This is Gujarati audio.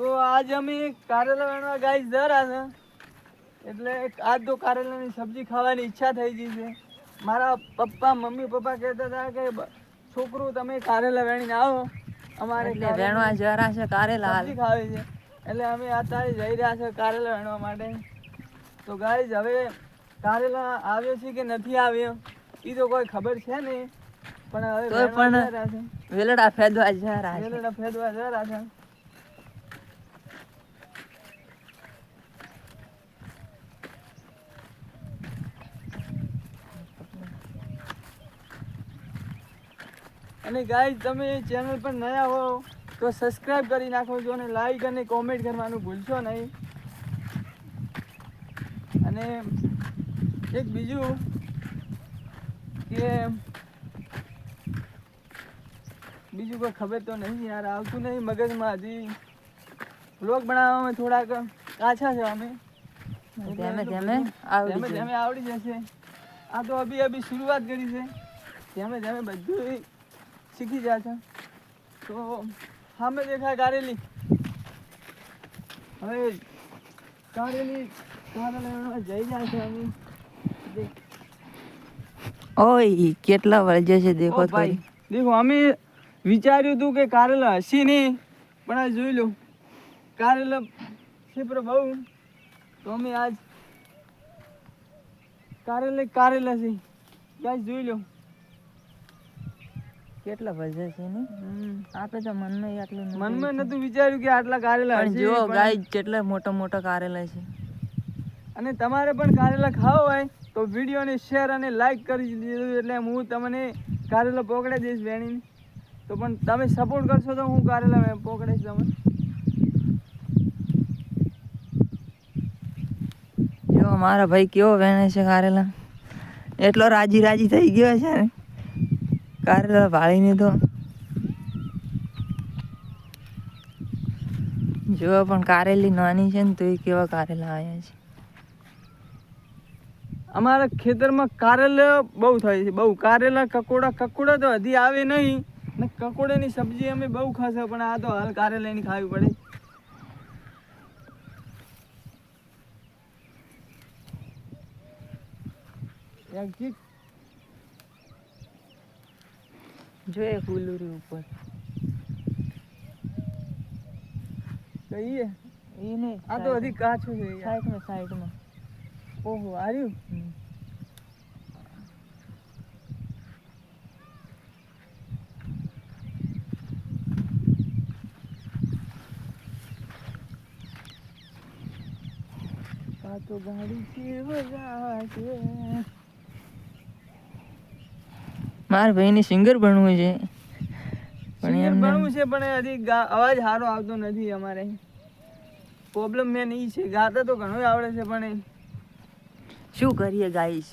તો આજ અમે કારેલા વેણવા ગાઈસ જરા છે. એટલે આજ તો કારેલાની સબ્જી ખાવાની ઈચ્છા થઈ ગઈ છે. મારા પપ્પા મમ્મી પપ્પા કહેતા હતા કે છોકરું તમે કારેલા વેણીને આવો. અમારે વેણવા જરા છે કારેલા સબ્જી ખાવી છે. એટલે અમે અત્યારે જઈ રહ્યા છે કારેલા વેણવા માટે. તો ગાઈસ હવે કારેલા આવ્યો છે કે નથી આવ્યો? એ તો કોઈ ખબર છે નહીં. પણ હવે પણ વેલડા ફેદવા જરા વેલડા ફેદવા જરા છે. અને ગાઈસ તમે ચેનલ પર નયા હો તો સબસ્ક્રાઇબ કરી નાખો છો અને લાઈક અને કોમેન્ટ કરવાનું ભૂલશો નહીં. અને એક બીજું કે બીજું કોઈ ખબર તો નહીં યાર આવતું નહીં મગજમાં હજી. વ્લોગ બનાવવામાં થોડાક કાચા છે અમે. ધીમે ધીમે આવડી ધીમે આવડી જશે. આ તો અભી અભી શરૂઆત કરી છે. ધીમે ધીમે બધું શીખી જશે તો સામે દેખાય કારેલી હવે કારેલી કારેલી જઈ જાય છે અમે ઓય કેટલા વાગે છે દેખો ભાઈ દેખો અમે વિચાર્યું હતું કે કારેલા હસી નહીં પણ આ જોઈ લો. કારેલા છે બહુ. તો અમે આજ કારેલે કારેલા છે. આજ જોઈ લો. કેટલા ભજે છે ને આપે તો મનમાં આટલું મનમાં. નતું વિચાર્યું કે આટલા કારેલા પણ જો ગાય કેટલા મોટા મોટા કારેલા છે. અને તમારે પણ કારેલા ખાવા હોય તો વિડીયોને શેર અને લાઈક કરી દીધું એટલે હું તમને કારેલા પકડાઈ દઈશ વેણીને તો પણ તમે સપોર્ટ કરશો તો હું કારેલા પોકડીશ તમને. જો મારા ભાઈ કેવો વેણે છે કારેલા. એટલો રાજી રાજી થઈ ગયો છે ને. કારેલા વાળીને તો જો પણ કારેલી નાની છે ને તો એ કેવા કારેલા આવ્યા છે. અમારા ખેતરમાં કારેલા બહુ થાય છે. બહુ કારેલા, કકોડા કકોડા તો હજી આવે નહીં. ને કકોડાની સબ્જી અમે બહુ ખાશે પણ આ તો હાલ કારેલાની ખાવી પડે. એક ચીક કુલુરી ઉપર. કહીએ એ. નહીં આ તો હજી કાચું છે. સાઈડમાં સાઈડમાં. ઓહો આર્યું તો ગાડી છે વગાડે. મારા ભાઈને સિંગર બનવું છે. પણ એમ બનવું છે પણ હજી અવાજ સારો આવતો નથી અમારે. પ્રોબ્લેમ મેન એ છે ગાતા તો ઘણું આવડે છે પણ શું કરીએ ગાઈશ?